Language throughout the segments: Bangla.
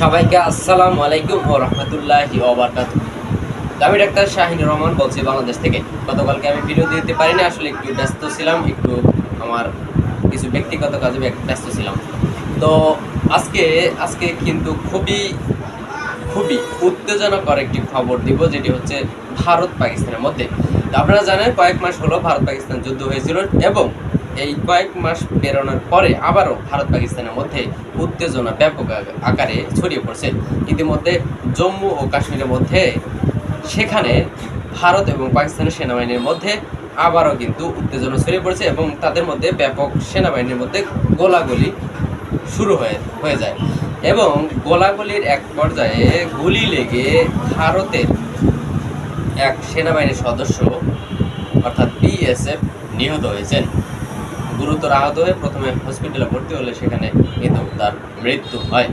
সবাইকে আসসালামু আলাইকুম ও রহমতুল্লাহি আমি ডাক্তার শাহিনুর রহমান বলছি বাংলাদেশ থেকে। গতকালকে আমি ভিডিও দিতে পারিনি, আসলে একটু ব্যস্ত ছিলাম, একটু আমার কিছু ব্যক্তিগত কাজে ব্যস্ত ছিলাম। তো আজকে আজকে কিন্তু খুবই খুবই উত্তেজনাকর একটি খবর দিব, যেটি হচ্ছে ভারত পাকিস্তানের মধ্যে আপনারা জানেন, কয়েক মাস হলো ভারত পাকিস্তান যুদ্ধ হয়েছিল এবং এই কয়েক মাস পেরোনোর পরে আবারও ভারত পাকিস্তানের মধ্যে উত্তেজনা ব্যাপক আকারে ছড়িয়ে পড়ছে। ইতিমধ্যে জম্মু ও কাশ্মীরের মধ্যে সেখানে ভারত এবং পাকিস্তানের সেনাবাহিনীর মধ্যে আবারও কিন্তু উত্তেজনা ছড়িয়ে পড়েছে এবং তাদের মধ্যে ব্যাপক সেনাবাহিনীর মধ্যে গোলাগুলি শুরু হয়ে হয়ে যায় এবং গোলাগুলির এক পর্যায়ে গুলি লেগে ভারতের এক সেনাবাহিনীর সদস্য অর্থাৎ বিএসএফ নিহত হয়েছেন। গুরুতর আহত হয়ে প্রথমে হসপিটালে ভর্তি হলে সেখানে কিন্তু তার মৃত্যু হয়।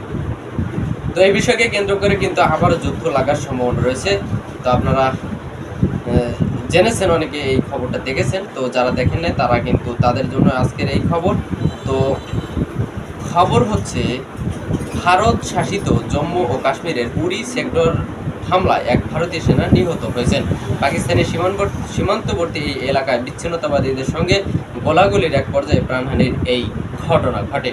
তো এই বিষয়কে কেন্দ্র করে কিন্তু আবারও যুদ্ধ লাগার সম্ভাবনা রয়েছে। তো আপনারা জেনেছেন অনেকে এই খবরটা দেখেছেন। তো যারা দেখেন নাই, তারা কিন্তু তাদের জন্য আজকের এই খবর। তো খবর হচ্ছে, ভারত শাসিত জম্মু ও কাশ্মীরের উড়ি সেক্টর হামলায় এক ভারতীয় সেনা নিহত হয়েছেন। পাকিস্তানের সীমান্তবর্তী এই এলাকায় বিচ্ছিন্নতাবাদীদের সঙ্গে গোলাগুলির এক পর্যায়ে প্রাণহানির এই ঘটনা ঘটে।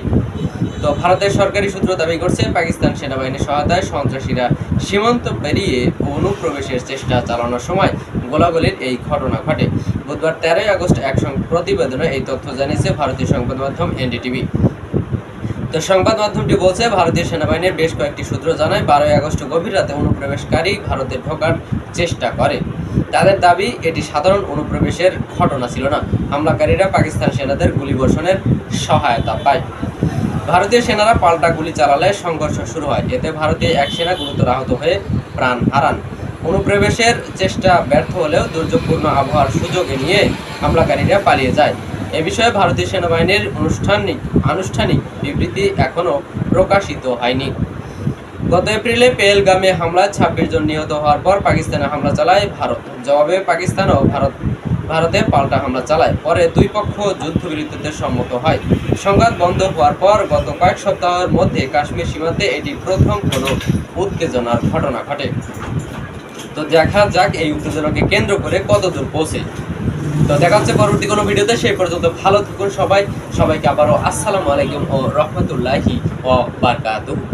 তো ভারতের সরকারি সূত্র দাবি করছে, পাকিস্তান সেনাবাহিনীর সহায়তায় সন্ত্রাসীরা সীমান্ত পেরিয়ে অনুপ্রবেশের চেষ্টা চালানোর সময় গোলাগুলির এই ঘটনা ঘটে। বুধবার তেরোই আগস্ট এক প্রতিবেদনে এই তথ্য জানিয়েছে ভারতীয় সংবাদ মাধ্যম এনডিটিভি। তো সংবাদ মাধ্যমটি বলছে, ভারতীয় সেনাবাহিনীর বেশ কয়েকটি সূত্র জানায়, বারোই আগস্ট গভীর রাতে অনুপ্রবেশকারী ভারতে ঢোকার চেষ্টা করে। তাদের দাবি, এটি সাধারণ অনুপ্রবেশের ঘটনা ছিল না। হামলাকারীরা পাকিস্তান সেনাদের গুলিবর্ষণের সহায়তা পায়। ভারতীয় সেনারা পাল্টা গুলি চালালে সংঘর্ষ শুরু হয়। এতে ভারতীয় এক সেনা গুরুতর আহত হয়ে প্রাণ হারান। অনুপ্রবেশের চেষ্টা ব্যর্থ হলেও দুর্যোগপূর্ণ আবহাওয়ার সুযোগে নিয়ে হামলাকারীরা পালিয়ে যায়। এ বিষয়ে ভারতীয় সেনাবাহিনীর অনুষ্ঠানিক, আনুষ্ঠানিক বিবৃতি এখনও প্রকাশিত হয়নি। গত এপ্রিলে পেহেলগামে হামলায় ছাব্বিশ জন নিহত হওয়ার পর পাকিস্তানে হামলা চালায় ভারত। জবাবে পাকিস্তানও ভারত, ভারতে পাল্টা হামলা চালায়। পরে দুই পক্ষ যুদ্ধবিরতিতে সম্মত হয়। সংঘাত বন্ধ হওয়ার পর গত কয়েক সপ্তাহের মধ্যে কাশ্মীর সীমান্তে এটি প্রথম কোনো উত্তেজনার ঘটনা ঘটে। তো দেখা যাক এই উত্তেজনাকে কেন্দ্র করে কতদূর পৌঁছে। তো দেখা হচ্ছে পরবর্তী কোনো ভিডিওতে, সেই পর্যন্ত ভালো থাকুন সবাই। সবাইকে আবারও আসসালামু আলাইকুম ও রহমতুল্লাহি ও বারকাতুহু।